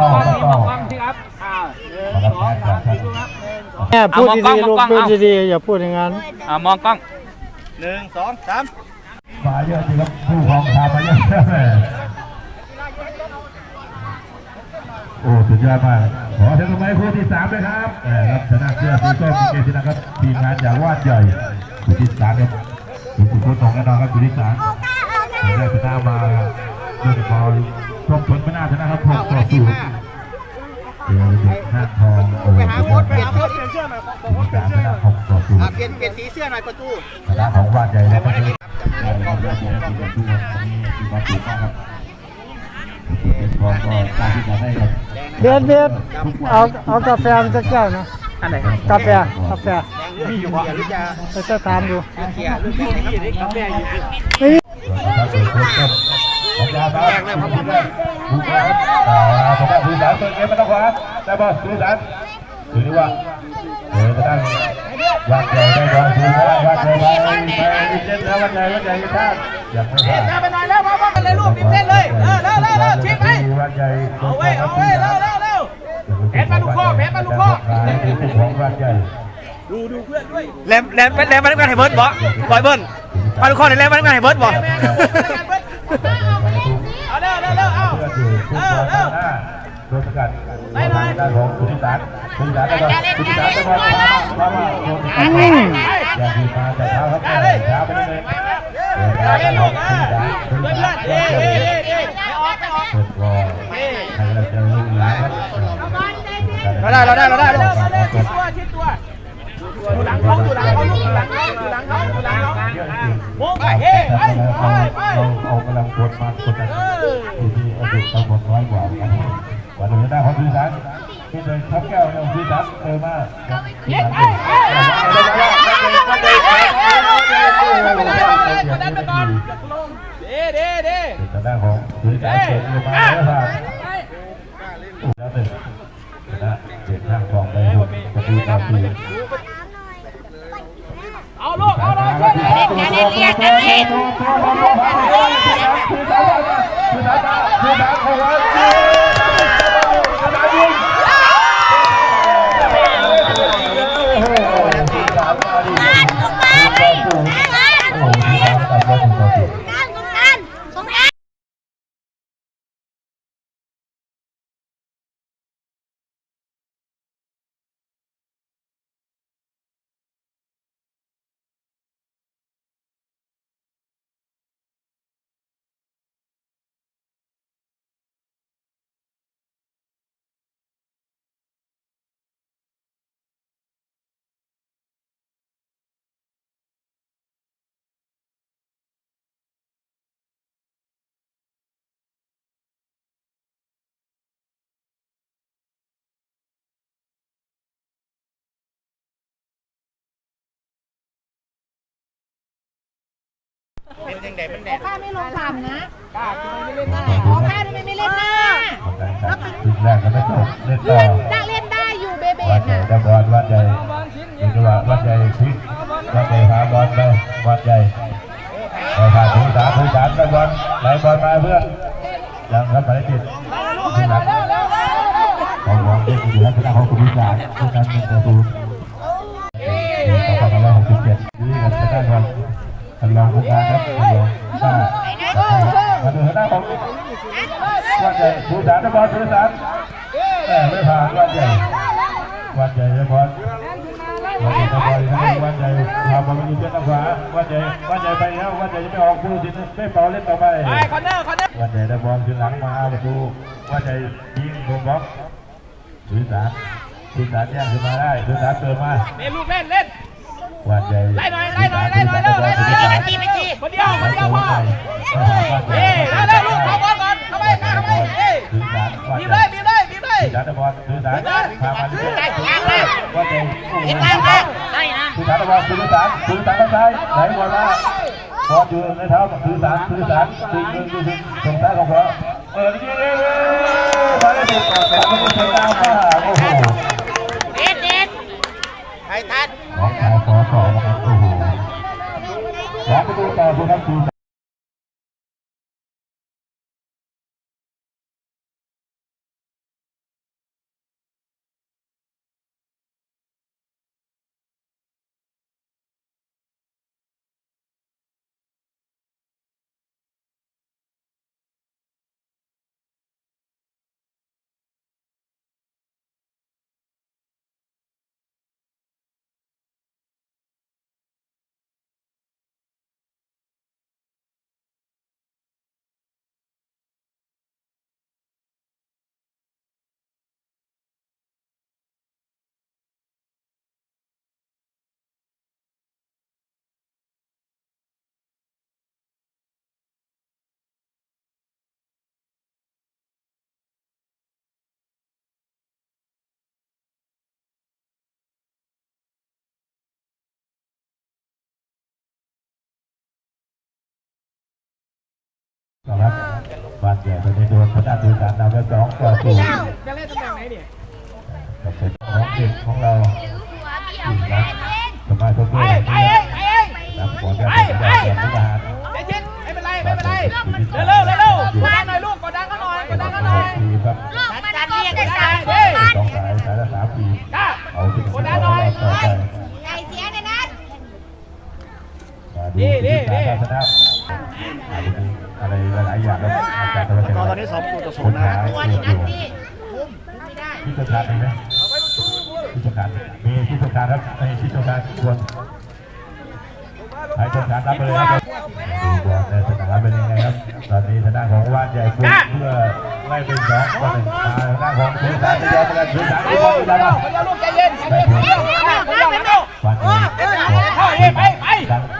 ต่อมองมอองกล้องที่ครับอ่าหนึ่งสองสามสี่ลูกครับหนึ่งสองแม่พูดดีๆลูกมองพูดดีๆอย่าพูดอย่างนั้นอ่ามองกล้องหนึ่งสองสามมาเยอะจริงครับผู้ครองทามาเยอะโอ้สุดยอดมากขอเชิญตัวไม้คู่ที่สามเลยครับแหมรับชนะเสื้อสีส้มเกศินะครับทีมงานอย่างวาดใหญ่คู่ที่สามครับคุณสุพจน์ของแน่นอนครับคู่ที่สามได้ชนะมาด้วยบอลท่ วมทนไม่น่าชนะครับหกต่อศูนย์เจอเด็กห้างทองโอ้โหสุดยอดเปลี่ยนมากเสื้อเปลี่ยนเสื้อหน่อยคู่ที่สามชนะหกต่อศูนอะย์เปลี่ยนเปลี่ยนสีเสื้อหน่อยประตูคณะของวาดใหญ่แล้วก็คือใหญ่ครับวาดใหญ่ที่เป็นตัวนี้มีความสูงมากครับเป็นทองก็ตามที่จะได้ครับเบียดเบียดเอาเอากาแฟมาสักแก้วนะอันไหนกาแฟกาแฟมีอยู่เขียนหรือจะไปจะถามดูเขียนหรือจะอะไรครับกาแฟอยู่ไม่ มีครับเป็นโค้ชต้นสัญญาครับผู้แรกผู้แรกอ่าผมว่าผู้สารเปิดเกมมาต้องขวาได้บอลผู้สารถือว่าเดี๋ยวจะตั้งวาดใหญ่ได้บอลถือว่าวาดใหญ่ไปไปเจ็ดแล้ววาดใหญ่วาดใหญ่ท่านยังไม่ผ่านไปหน่อยแล้วมาบ้างเลยลูกมีเส้นเลยเออเร็วเร็วเร็วชี้ไปเอาไว้เอาไว้เร็วเร็วเร็วแผนมาลูกข้อแผนมาลูกข้อของวางใจดใหญ่อนด้วยแลมแลมแลมมาทำงานให้เบิร์ดบ่บอยเบิร์ดมาลูกข้อในแลมมาทำงานให้เบิร์ดบ่ เอาเร็วเร็วเร็วเอาเพื่ออยู่ทุกคนหน้าโดนสกัดด้านของคุณธิสารคุณธิสารได้บอลคุณธิสารได้บอลมามาโดนสกัดอย่าดีมาแต่เท้าครับเท้าไปนิดนึงเฮ้ยลูกเออเพื่อนเพื่อนเฮ้ยเฮ้ยเฮ้ยเฮ้ยไม่ออกไม่ออกเอลให้เราเจอลูกหลานครับเราได้เราได้เราได้เราได้ชิดตัวชิดตัว ดูหลังเขาดูหลังเขาลูกดูหลังเขาดูหลังเขาดูหลังเขาโมงไปเฮ้ไปไปไปเรากำลังกดมากดดันที่ที่อดีตตำบลน้อยกว่ากันว่าหนึ่งหน้าของคุณธิสารที่เป็นทับแก้วของคุณธิสารเจอมาที่หลังเป็นเด้เด้เด้ทางด้านของคือการเปิดมาแล้วครับแล้วหนึ่งนะเด็กข้างทองไปหกประตูต่อสี่เอลูก เอ ข้าไม่ลงต่ำนะขอขอข้าด้วยไม่เล่นหน้าทีแรกก็ไม่จบเล่นต่อได้เล่นได้อยู่เบเบวัดใหญ่น่ะได้บอลวัดใหญ่ดูจังหวะวัดใหญ่พลิกวัดใหญ่หาบอลไปวัดใหญ่ไปผ่านผู้สามผู้สามได้บอลไหลบอลมาเพื่อนยังครับหมายเลขเจ็ดที่หลังของของที่อยู่ลักษณะของคุณวิจารณ์ที่นั้นเป็นประตูสองพันห้าร้อยหกสิบเจ็ดนี่กับทางด้านของ ทางรองผู้การครับทางรองหน้ามาดูทางด้านของวัดใหญ่ผู้สามได้บอลผู้สามแต่ไม่ผ่านวัดใหญ่วันใหญ่เลยบอลวันใหญ่บอลวันใหญ่พาบอลไปยู่เส้นขวาวันใหญ่วันใหญ่ไปแล้ววันใหญ่จะไม่ออกผู้สินไม่เป่าเล่นต่อไปไปคอนเนอร์คอนเนอร์วันใหญ่ได้บอลขึ้นหลังมาประตูวันใหญ่ยิงลงบล็อกสุสานสุสานย่งขึ้นมาได้สุสานเติมมาเล่นลูกเล่นเล่น วันใหญ่ไล่หน่อยไล่หน่อยไล่หน่อยเร็วไล่หน่อยไปทีไปทีคนเดียวคนเดียวพอเฮ้ยแล้วแล้วลูกข้าบอลก่อนเข้าไปเข้าไปเฮ้ยสุสานวันบีบใหเลญ่ยบีบเลยบีบเลยสุสานได้บอลสุสานพามาที่วันใหญ่วันใหญ่ได้นะสุสานบอลสุสานสุสานข้างซ้ายไหนบอลมาบอลอยู่ในเท้าสุสานสุสานตึงตึงตึงตึงตรงซ้ายของเขาเออยิงเองมาได้ถูกต่อแต่ไม่ได้เสียดาวมาโอ้โหเด็ดเด็ดใครทัน สองประตู นัขสุนะครับบาดเจ็บไปในโดนพนักดูการนำไปสองต่อศูนย์จะเล่นตำแหน่งไหนเนี่ยกับเป็นของเด็กของเราอีกนะสมาชิกไปด้วยไปเองไปเองนำของยาเสพติดจากทหารใจเย็นไม่เป็นไรไม่เป็นไรเร็วเร็วเร็วกดดันหน่อยลูกกดดันเขาหน่อยกดดันเขาหน่อยปีครับการเรียกได้สามเฮ้ยสองสายสายละสามปีก้าเอาที่เป็นของเราต่อไปไก่เสียเนี่ยนะมาดูที่การทัศนะ อาจจะมีอะไรหลายๆอย่างแล้วอาจารย์ตะวันตอนนี้สองตัวต่อศูนย์นะตัวนี้นัดนี่คุมไม่ได้ที่จะขาดไหมที่จะขาดมีที่จะขาดครับในที่จะขาดควรใครจะขาดรับไปเลยครับดูบอลในสนามเป็นยังไงครับ ตอนนี้ทางด้านของว่านใหญ่คุณเพื่อไล่เป็นสองต่อหนึ่งมาทางด้านของสุสานไม่ยอมกันสุสานไม่ยอมกันนะเดี๋ยวลูกใจเย็นใจเย็นเดี๋ยวเดี๋ยวเดี๋ยวเดี๋ยววันนี้ไปไป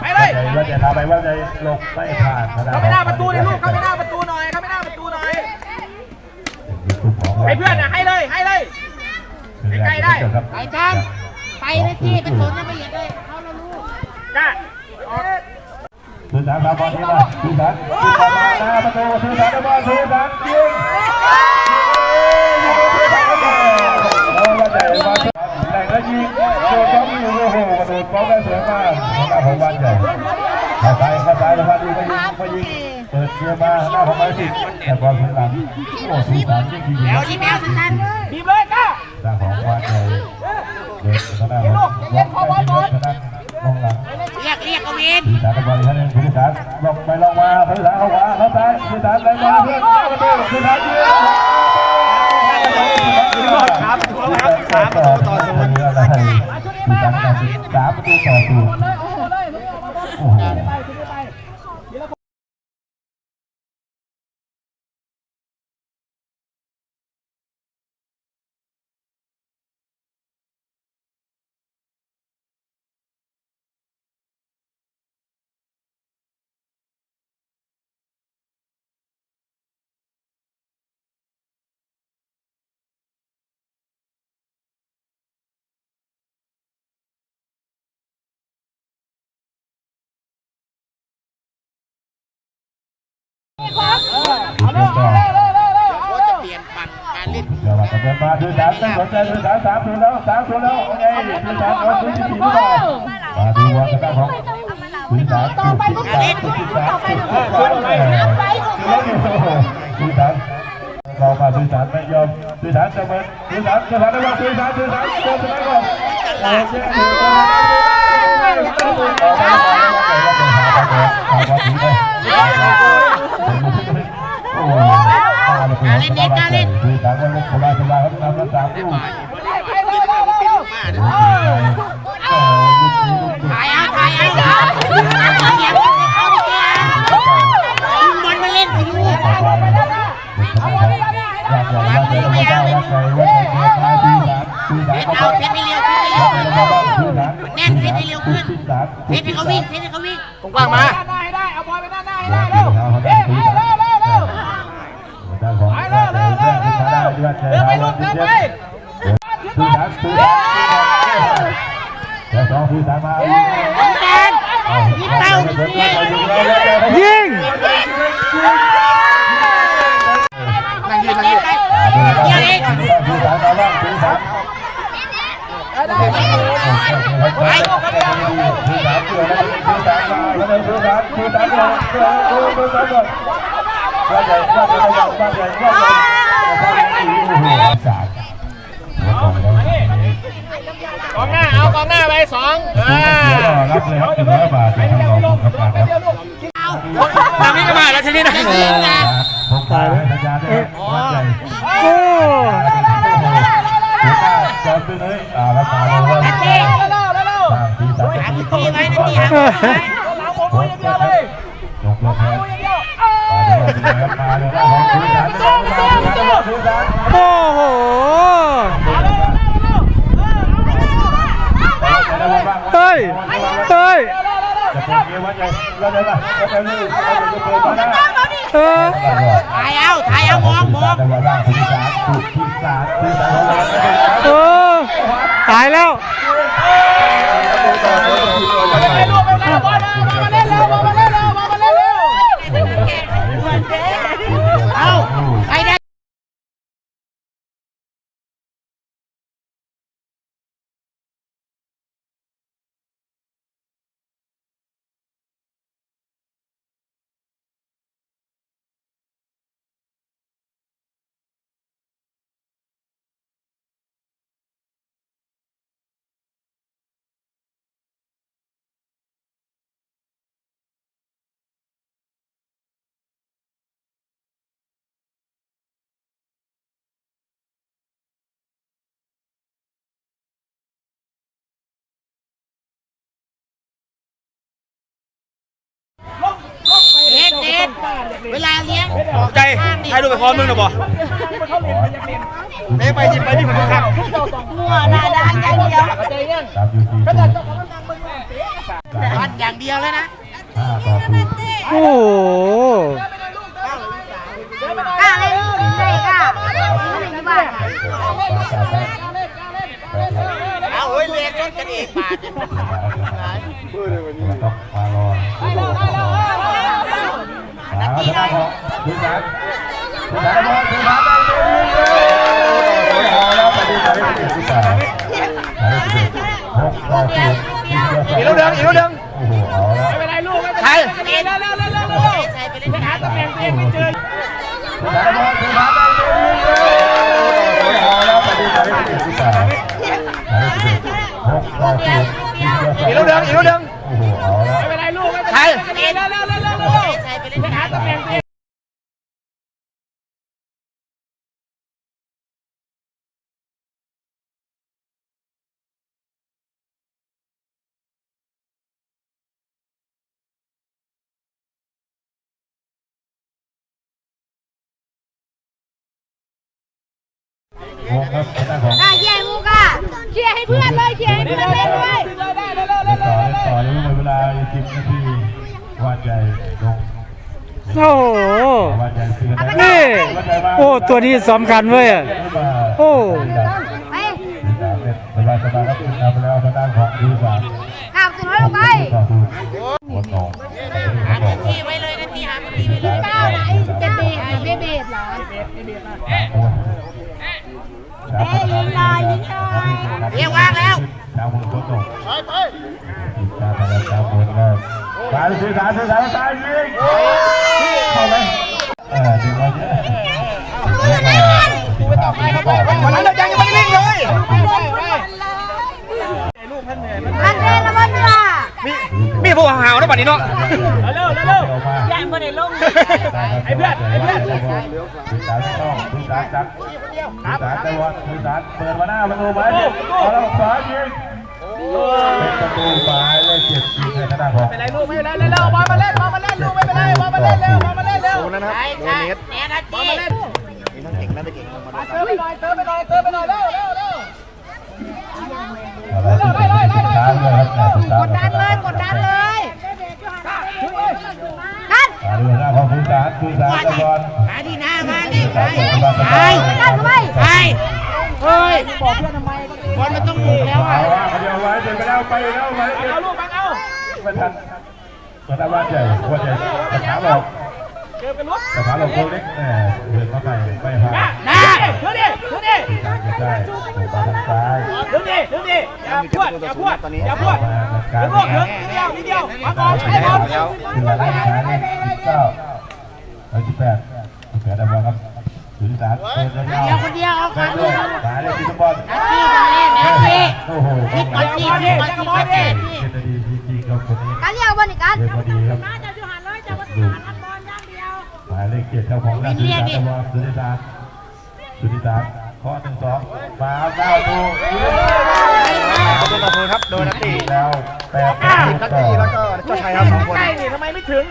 ไปเลย ว่าจะทำไปว่าจะลงไม่ผ่านเข้าไปหน้าประตูเลยลูกเข้าไปหน้าประตูหน่อยเข้าไปหน้าประตูหน่อยให้เพื่อนนะให้เลยให้เลยไปกันไปเลยที่ไปสนนะไปเหยียดเลยเขาเรารู้ก้าสุสานทำบอลที่มาสุสานสุสานมาหน้าประตูสุสานทำบอลสุสานยิงแล้วว่าจะมาแหล่งแล้วยิงโดนบอลอยู่โอ้โหกระโดดบอลได้สวยมากหน้าของวันใหญ่เข้าไปเข้าไปแล้วพอดีก็ยิงก็ยิง เปิดเกมาหน้าของไม้สิแต่บอลถึงหลังโอ้สุสานยิงดีแล้วที่แมวสุดท้ายเลยบีบเลยก้าหน้าของวันใหญ่เดินทางด้านของวันใหญ่ทางด้านมองหลังเรียกเรียกกวินสารกันบอลท่านนึงสื่อสารลงไปลงมาสื่อสารเข้าขวาเข้าซ้ายสื่สารไปมาเพื่อนประตูสื่อสารยิงครับสามประตูต่อศูนย์อะไรสื่อสารกันสามประตูต่อศูนย์ เอาเร็วเอาเร็วเร็วเร็วเร็วเอาเร็วเปลี่ยนฝั่งการเล่นเดี๋ยวมาตะเกียบมาสื่อสารไม่สนใจสื่อสารสามศูนย์แล้วสามศูนย์แล้วไงสื่อสารร้อยศูนย์สี่หรือเปล่ามาดูบอลทางด้านของสื่อสารต่อไปลูกเล่นสื่อสารสื่อสารสื่อสารสื่อสารเรามาสื่อสารไม่ยอมสื่อสารจะเปิดสื่อสารสื่อสารระวังสื่อสารสื่อสารเจอสมัยก่อนโอเคสื่อสารเอาไปเอาไปเอาไปเอาไปเอ เล่นเด็กกาเล่นสื่ารก็ลูกโบราณสบายเขาทำมาสามลูกไปเร็วเร็วเร็วถ่ายเอาถ่ายเอาถ่ายเอาเสียงเขายิงบอลมาเล่นสิลูกเอาเซตให้เร็วขึ้นแน่นเซตให้เร็วขึ้นเซตให้เขาวิ่งเซตให้เขาวิ่งกว้างมา ยิงเป้าเสีย ยิง นั่งยืนนั่งยืนเดี๋ยวเอง คือสามมาบ้างคือสามไป ก่อนคือสามก่อนว่าใหญ่ว่าใหญ่ว่าใหญ่ว่าใหญ่ว่าใหญ่สามกองหน้าเอากองหน้าไปสองอ่ารับเลยครับหนึ่งร้อยบาทจากทางรองครับครับทางนี้ก็มาแล้วทีนี้นะผมตายเลยสัญญาด้วยวัดใหญ่โอ้จอดไปเลยอ่ารับมาเลยว่าเร็วเร็วเร็วทางที่สามที่ทีไว้นะทีหลังผมมืออย่างเดียวเลยยกเลิกแทนมืออย่างเดียวมาเลยมาเลยมาเลยของคือสามคือสามโอ้โห เฮ้ย เฮ้ยเป็นเกมวัดใหญ่วัดใหญ่ป่ะวัดใหญ่นี่วัดใหญ่จะเปิดมาได้เออถ่ายเอาถ่ายเอามองมองแต่ว่าล่างที่สามถูกที่สามที่สามของเราเออตายแล้ว ชรเวลาเลี้ยงใจให้ดูไปพร้อมมึงหรอบ่เตะไปยิบไปนี่ผมครับมัวหน้าด้านอย่างเดียวตามอยู่สี่ศูนย์วัดอย่างเดียวแล้วนะห้าต่อศูนย์โอ้โหกล้าเล่นใช่กล้าไม่ได้ที่บ้านปาตาได้แปดหกเอาเฮ้ยเรียนกันเองบาท แล้วก็มาดูสารดูสารบอลดูสารได้เลยเอาแล้วไปดูไปดูที่สามหกต่อศูนย์อีกลูกเดิมอีกลูกเดิมโอ้โหเอาแล้วใช่เล่นแล้วแล้วแล้วแล้วใส่ไปเล่นหาตำแหน่งเองไม่เจอดูสารบอลดูสารได้เลยเอาแล้วไปดูไปดูที่สามหกต่อศูนย์ อีกลูกเดิมอีกลูกเดิมโอ้โหเอาแล้วใช่เล่นแล้วแล้วแล้วแล้วใส่ไปเล่นหาตำแหน่งวงครับหน้าของอะเชียร์มูก้าเชียร์ให้เพื่อนเลยเชียร์ให้เพื่อนเล่นด้วย สิบนาทีวาดใหญ่ลงโอ้โห วาดใหญ่คือกันนี่ โอ้ ตัวนี้สำคัญเว้ย โอ้ ไปสบายสบายครับคุณทำไปแล้วทางด้านของดีกว่าขับสุดลงไปต่อคุณหัวหนองหาพื้นที่ไว้เลยนะที่หาพื้นที่ไว้เลยก้าวไหนจะเบสหรือไม่เบสเหรอเรียกว่างแล้วชาวคนโคตรไปไปชาวคนชาวคนก็สายสื่อสารสื่อสารสายยิงเข้าไหมเออดึงไว้เยอะไปต่อไปไปไปวันนั้นเรายังไม่ได้วิ่งเลยอันเล่นแล้วมันล่ะมีมีพวกหาวนะบัดนี้เนาะเร็วเร็วมายันไม่ได้ลงไอ้เพื่อนไอ้เพื่อนสื่อสารต้องสื่อสารจัดสื่อสารจังหวัดสื่อสารเปิดมาหน้าประตูไว้เอาแล้วขวายิง เป็นประตูหมายเลขเจ็ดยิงในขณะของไรลูกไม่เป็นไรเร็วมามาเล่นมามาเล่นลูกไม่เป็นไรมามาเล่นเร็วมามาเล่นเร็วนะครับใช่ใช่เนี่ยนะจีมาเล่นมีทั้งเก่งและไม่เก่งมาเติมไปหน่อยเติมไปหน่อยเติมไปหน่อยเร็วเร็วเร็วอะไรที่เป็นสื่อสารเลยครับสื่อสารกดดันเลยกดดันเลยกันเรื่องหน้าของสื่อสารสื่อสารจังหวัดมาดีหน้ามาดิไปไปกันไปไปเฮ้ยบอ ลมันต้องบุกแล้วเอาอะว่าเดียวไว้เดินไปแล้วไปแล้วไปเอาลูกบังเอาไม่ทันเหมือนว่าใหญ่ว่าใหญ่กระถางเราเจอกันลุกกระถางเราตัวเล็กแน่เดินเข้าไปไม่ผ่านได้เดี๋ยวดิเดี๋ยวดิสื่อสารจะได้ถูกมาทางซ้ายเดี๋ยวดิเดี๋ยวดิอย่าพวดอย่าพวดอย่าพวดมาจัดเดี๋กายวรลูกนะเดี๋ยวนิดเดียวนิดเดียวมาก่กาอนรใช้บอลคืออะไรนะเนี่ยสิบเก้าร้อยสิบแปดสิบแปดได้บอลครับ สื่อสารเปิดยาวเดียวคนเดียวเอาได้คนด้เดีวยยวหมายเลขที่ทุกบอลนักที่มาเล่นนักที่โอ้โหคิดก่อนสิคิดก่อนสิคิดแน่ที่เจตดีจริงๆครับคนนี้การเลี้ยงบอลอีกการเรียกว่าดีครับดูหมายเลขเจ็ดเจ้าของนักสื่อสารตะวันสุนิสารสุนิสารข้อหนึ่งสองมาเก้าตูโดนประตูครับโดนนักตีแล้วแปดนักตีแล้วก็เจ้าชายครับสองคนใกล้นี่ทำไมไม่ถึง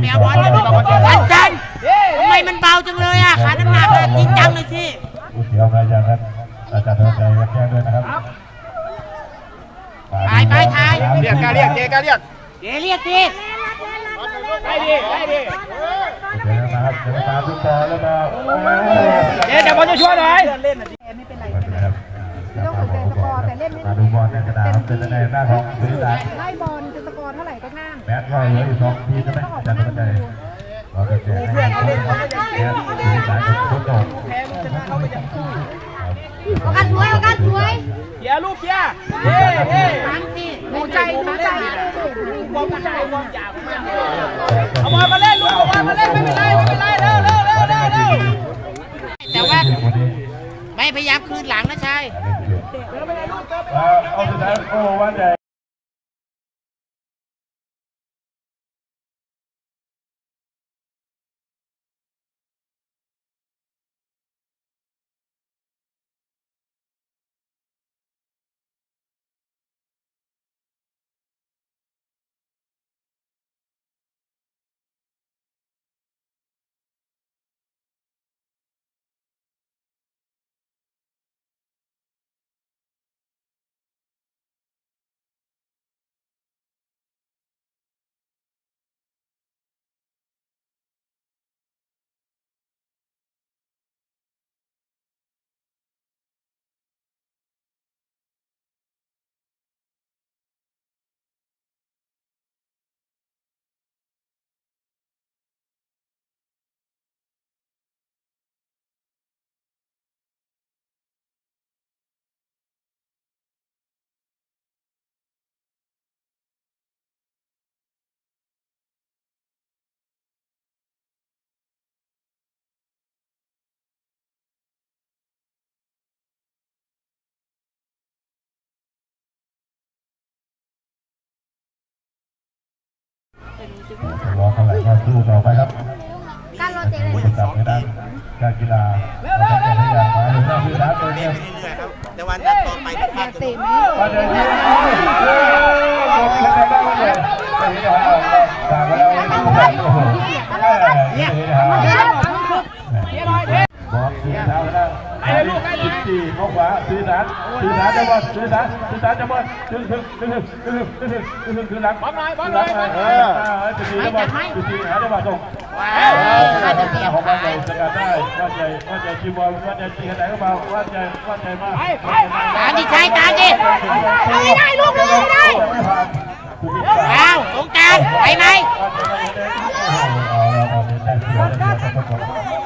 แมวบอลกันจันทำไมมันเบาจังเลยอะขาน้ำหนักอะจริงจังเลยสิก๋วยเตี๋ยวมาอย่างนั้นอาจารย์เทิดใจแจ้งด้วยนะครับไปไปถ่ายเรียกกาเรียกเจกาเรียกเดี๋ยวเรียกสิได้ดิได้ดิเดี๋ยวนะครับเดี๋ยวตามทุกต่อแล้วก็เจจับบอลจะช่วยหน่อยเล่นนะไม่เป็นไรไม่ต้องสนใจ ร์แต่เล่นไม่ดูบอลในกระดาษเป็นยังไงหน้าของสุริตาไล่บอลจะสกอร์เท่าไหร่ก็ช่างแมตช์ก็เหลืออีกสองทีใช่ไหมอาจารย์เทิดใจเราจะแจกให้เนี่ยสุริตากับทุกคนโอกาสสวยโอกาสสวยเกียร์ลูกเกียร์เฮ้เฮ้ฟังสิดูใจดูใจความกระจายความหยาบมากเอาบอลมาเล่นลูกเอาบอลมาเล่นไม่เป็นไรไม่เป็นไรเร็วเร็วเร็วเร็วเร็วแต่ว่าไม่พยายามคืนหลังนะชาย Uh, of the Dutch for one day. รอกันหลายก็สู้ต่อไปครับการรอเตะเลยสองทีการกีฬาการกีฬาการกีฬาการกีฬาเรื่อยๆครับแต่วันนั้นต่อไปจะพาเตะไหมวันเดียวกันเนี่ย เห็นเอาต่างกันแล้วโอ้โหเนี่ยบอกทีเท้าแล้วสิบสี่เข้าขวาสื่อสารสื่อสารจะว่าสื่อสารสื่อสารจะว่าดึงดึงดึงดึงดึงดึงดึงดึงคือหลังเออจะดีแล้วว่าจะดีหาได้ว่าตรงว้าวอข้าจะจะเตรียของว่าขายใจสกัดได้ว่าใจว่าใจจีบอลว่าใจจีขนาดก็มาว่าใจว่าใจมากตามดิชายตามดิเอาไม่ได้ลูกเลยไม่ได้อ้าวสงการไปไหมสงต้อง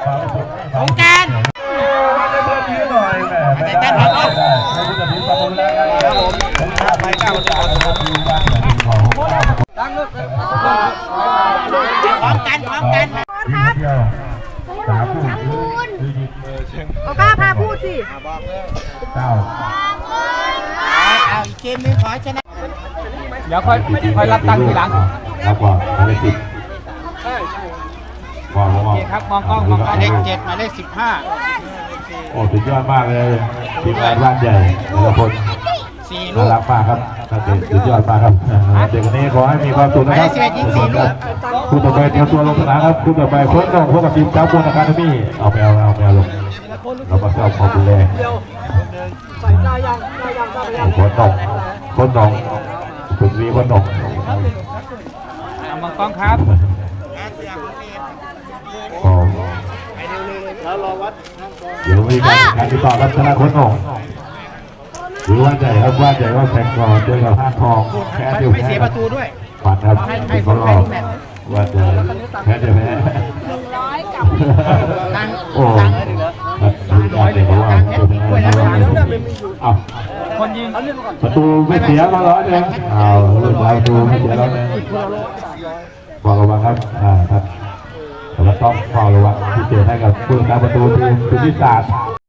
ฟังให้สุดสงการ ได้เพิ่มทีหน่อยแหมไม่ได้ไม่ได้ไม่รู้จะถึงประตูแล้วครับผมผมข้ามไปก้าจะเอาทีมบ้านอย่างที่บอกผมพร้อมกันพร้อมกันเที่ยวสามคู่คือยิงโอกาพาพูดสิเก้าเอาอีกเกมหนึงขอชนะเดี๋ยวค่อยค่อยรับตังค์ทีหลังครับก่อนไม่ติดก่อนแล้วก็ครับมองกล้องมองกล้องเลขเจ็ดหมายเลขสิบห้า โอ้สุดยอดมากเลยทีมงานบ้านใหญ่แต่ละคนสี่ลูน่ากรักมากครับนักเตะสุดยอดมากครับเด็กคนนี้ขอให้มีความสุขนะครับคู่ต่อไปเตรียมตัวลงสนามครับคู่ต่อไปโค้ชน้องพบกับทีมเจ้าบุญอะคาเดมี่เอาไปเอาเอาไปเอาลงเรามาเข้าความดูแลโค้ชน้องโค้ชน้องคุณวีโค้ชน้อง เอามองกล้องครับ เดี๋ยวมีการการติดต่อรับชนะโค้ชน้องหรือว่าใจครับว่าใจว่าแข่งก่อนเจอกับห้างทองแพ้เดียวไม่แพ้เสียประตูด้วยฝันครับเป็นคนรอบว่าจะแพ้จะแพ้โอ้ร้อยเลยเพราะว่าจะแพ้อ้าวคนยิงประตูไม่เสียมาร้อยหนึ่งอ้าวลูกประตูไม่เสียร้อยหนึ่งบอกระวังครับอ่าครับ แต่ว่าต้องเฝ้าระวังที่เจอให้กับผู้รักษาประตูทีมสุนิศาสตร์